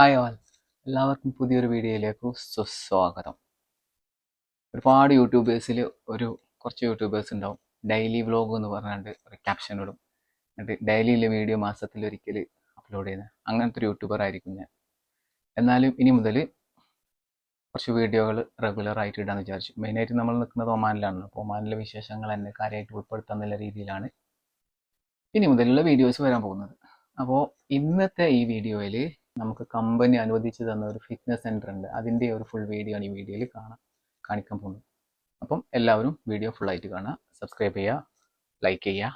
Hi all എല്ലാവർക്കും പുതിയൊരു വീഡിയോയിലേക്ക് സുസ്വാഗതം. ഒരുപാട് യൂട്യൂബേഴ്സിൽ ഒരു കുറച്ച് യൂട്യൂബേഴ്സ് ഉണ്ടാവും. ഡെയിലി വ്ലോഗ് എന്ന് പറഞ്ഞുകൊണ്ട് ഒരു ക്യാപ്ഷൻ ഇടും. എന്നിട്ട് ഡെയിലിയിലെ വീഡിയോ മാസത്തിൽ ഒരിക്കൽ അപ്ലോഡ് ചെയ്യുന്ന. അങ്ങനത്തെ ഒരു യൂട്യൂബർ ആയിരിക്കും ഞാൻ. എന്നാലും ഇനി മുതൽ കുറച്ച് വീഡിയോകൾ റെഗുലർ ആയിട്ട് ഇടാന്ന് വിചാരിച്ചു. മെയിനായിട്ട് നമ്മൾ നിൽക്കുന്നത് ഒമാനിലാണ് അപ്പോൾ ഒമാനിലെ വിശേഷങ്ങൾ എന്നെ കാര്യമായിട്ട് ഉൾപ്പെടുത്താന്നുള്ള രീതിയിലാണ് ഇനി മുതലുള്ള വീഡിയോസ് വരാൻ പോകുന്നത്. അപ്പോൾ ഇന്നത്തെ ഈ വീഡിയോയിൽ നമുക്ക് കമ്പനി അനുവദിച്ചു തന്ന ഒരു ഫിറ്റ്നസ് സെന്റർ ഉണ്ട്. അതിന്റെ ഒരു ഫുൾ വീഡിയോ ആണ് ഈ വീഡിയോയിൽ കാണാൻ കാണിക്കാൻ പോകുന്നത്. അപ്പം എല്ലാവരും വീഡിയോ ഫുള്ളായിട്ട് കാണുക സബ്സ്ക്രൈബ് ചെയ്യുക ലൈക്ക് ചെയ്യുക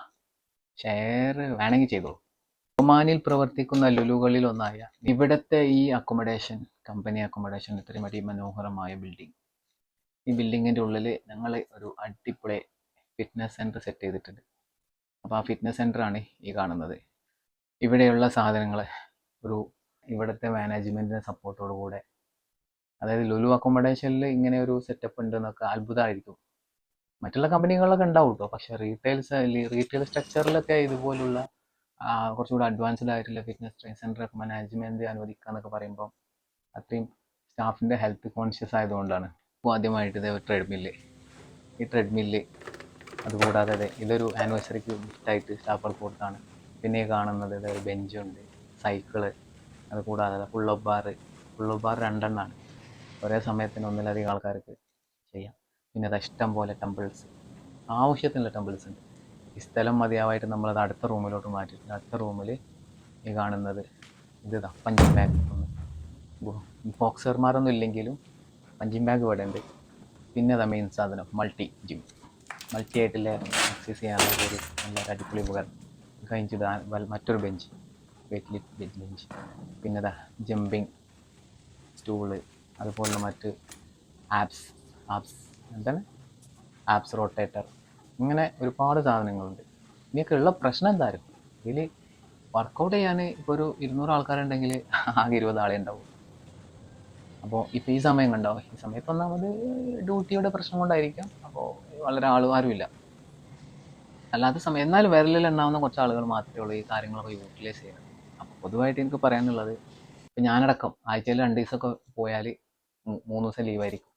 ഷെയർ വേണമെങ്കിൽ ചെയ്തോളൂ ഒമാനിൽ പ്രവർത്തിക്കുന്ന ലുലുകളിൽ ഒന്നായ ഇവിടുത്തെ ഈ അക്കോമഡേഷൻ കമ്പനി അക്കോമഡേഷൻ ഇത്രയും അതിമനോഹരമായ ബിൽഡിംഗ് ഈ ബിൽഡിങ്ങിന്റെ ഉള്ളിൽ ഞങ്ങൾ ഒരു അടിപൊളി ഫിറ്റ്നസ് സെന്റർ സെറ്റ് ചെയ്തിട്ടുണ്ട്. അപ്പോൾ ആ ഫിറ്റ്നസ് സെന്ററാണ് ഈ കാണുന്നത്. ഇവിടെയുള്ള സാധനങ്ങൾ ഒരു ഇവിടുത്തെ മാനേജ്മെന്റിന്റെ സപ്പോർട്ടോടു കൂടെ. അതായത് ലുലു അക്കോമഡേഷനിൽ ഇങ്ങനെ ഒരു സെറ്റപ്പ് ഉണ്ട് എന്നൊക്കെ അത്ഭുതമായിരിക്കും മറ്റുള്ള കമ്പനികളിലൊക്കെ ഉണ്ടാവും കേട്ടോ പക്ഷേ റീറ്റെയിൽസ് റീറ്റെയിൽ സ്ട്രക്ചറിലൊക്കെ ഇതുപോലുള്ള കുറച്ചുകൂടി അഡ്വാൻസ്ഡ് ആയിട്ടുള്ള ഫിറ്റ്നസ് ട്രെയിൻ സെന്റർ ഒക്കെ മാനേജ്മെന്റ് അനുവദിക്കുക എന്നൊക്കെ പറയുമ്പോൾ അത്രയും സ്റ്റാഫിന്റെ ഹെൽത്ത് കോൺഷ്യസ് ആയതുകൊണ്ടാണ്. ഇപ്പോൾ ആദ്യമായിട്ട് ഇതേ ട്രെഡ്മില്ല് ഈ ട്രെഡ്മില്ല് അതുകൂടാതെ അതെ ഇതൊരു ആനിവേഴ്സറിക്ക് ഗിഫ്റ്റായിട്ട് സ്റ്റാഫുകൾക്ക് കൊടുത്താണ്. പിന്നെ കാണുന്നത് ഇതേ ബെഞ്ചുണ്ട് സൈക്കിൾ അതുകൂടാതെ pull up bar pull up bar രണ്ടെണ്ണമാണ് ഒരേ സമയത്തിന് ഒന്നിലധികം ആൾക്കാർക്ക് ചെയ്യാം. പിന്നെ അത് ഇഷ്ടം പോലെ ടെമ്പിൾസ് ആവശ്യത്തിനുള്ള ടെമ്പിൾസ് ഉണ്ട്. ഈ സ്ഥലം മതിയാവായിട്ട് നമ്മളത് അടുത്ത റൂമിലോട്ട് മാറ്റിയിട്ടുണ്ട്. അടുത്ത റൂമിൽ ഈ കാണുന്നത് ഇത് ഇതാ പഞ്ചിങ് ബാഗ് ബോക്സർമാരൊന്നും ഇല്ലെങ്കിലും പഞ്ചിങ് ബാഗ് ഇവിടെ ഉണ്ട്. പിന്നെ അതാ മെയിൻ സാധനം മൾട്ടി ജിം മൾട്ടി ആയിട്ടുള്ള എക്സസൈസ് ചെയ്യാനുള്ള ഒരു നല്ല അടിപൊളി ഉപകരണം. കഴിഞ്ഞിട്ട് മറ്റൊരു bench weight lift weight bench പിന്നെ അതാ ജമ്പിങ് സ്റ്റൂൾ അതുപോലുള്ള മറ്റ് ആപ്സ് ആപ്സ് എന്താണ്? ആപ്സ് റൊട്ടേറ്റർ ഇങ്ങനെ ഒരുപാട് സാധനങ്ങളുണ്ട്. ഇതിനൊക്കെ ഉള്ള പ്രശ്നം എന്തായാലും ഇതിൽ വർക്കൗട്ട് ചെയ്യാൻ ഇപ്പോൾ ഒരു ഇരുന്നൂറ് ആൾക്കാരുണ്ടെങ്കിൽ ആകെ ഇരുപത് ആളെ ഉണ്ടാവും അപ്പോൾ ഇപ്പോൾ ഈ സമയം കണ്ടാവും ഈ സമയത്ത് ഒന്നാമത് ഡ്യൂട്ടിയുടെ പ്രശ്നം കൊണ്ടായിരിക്കാം. അപ്പോൾ വളരെ ആളുകാരുമില്ല അല്ലാത്ത സമയം എന്നാലും വിരലിൽ ഉണ്ടാവുന്ന കുറച്ച് ആളുകൾ മാത്രമേ ഉള്ളൂ ഈ കാര്യങ്ങളൊക്കെ യൂട്ടിലൈസ് അപ്പോൾ പൊതുവായിട്ട് എനിക്ക് പറയാനുള്ളത് ഇപ്പം ഞാനടക്കം ആഴ്ചയിൽ രണ്ട് ദിവസമൊക്കെ പോയാൽ മൂന്ന് ദിവസം ലീവായിരിക്കും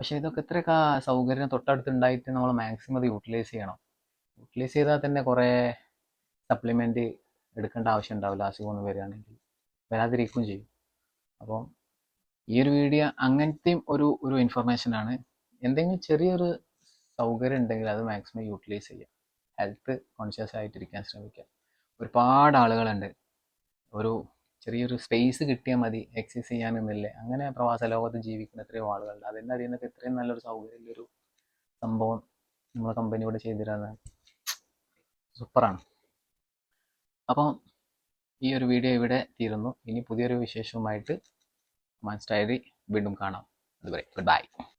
പക്ഷേ ഇതൊക്കെ ഇത്രയൊക്കെ സൗകര്യം തൊട്ടടുത്തുണ്ടായിട്ട് നമ്മൾ മാക്സിമം അത് യൂട്ടിലൈസ് ചെയ്യണം. യൂട്ടിലൈസ് ചെയ്താൽ തന്നെ കുറേ സപ്ലിമെന്റ് എടുക്കേണ്ട ആവശ്യം ഉണ്ടാവില്ല അസുഖമൊന്നും വരികയാണെങ്കിൽ. വരാതിരിക്കുകയും ചെയ്യും. അപ്പം ഈ ഒരു വീഡിയോ അങ്ങനത്തെയും ഒരു ഒരു ഇൻഫർമേഷനാണ് എന്തെങ്കിലും ചെറിയൊരു സൗകര്യം ഉണ്ടെങ്കിൽ അത് മാക്സിമം യൂട്ടിലൈസ് ചെയ്യുക. ഹെൽത്ത് കോൺഷ്യസ് ആയിട്ടിരിക്കാൻ ശ്രമിക്കുക. ഒരുപാട് ആളുകളുണ്ട്. ഒരു ചെറിയൊരു സ്പേസ് കിട്ടിയാൽ മതി എക്സസൈസ് ചെയ്യാനെന്നില്ലേ അങ്ങനെ പ്രവാസ ലോകത്ത് ജീവിക്കുന്ന എത്രയോ ആളുകളുണ്ട്. അതിന്റെ അടിയിൽ നിന്നൊക്കെ ഇത്രയും നല്ലൊരു സൗകര്യമുള്ളൊരു സംഭവം നമ്മളെ കമ്പനി കൂടെ ചെയ്തിരുന്നത് സൂപ്പറാണ്. അപ്പം ഈ ഒരു വീഡിയോ ഇവിടെ തീരുന്നു. ഇനി പുതിയൊരു വിശേഷവുമായിട്ട് മാൻസ്റ്റൈറി വീണ്ടും കാണാം. അതുവരെ ഗുഡ് ബൈ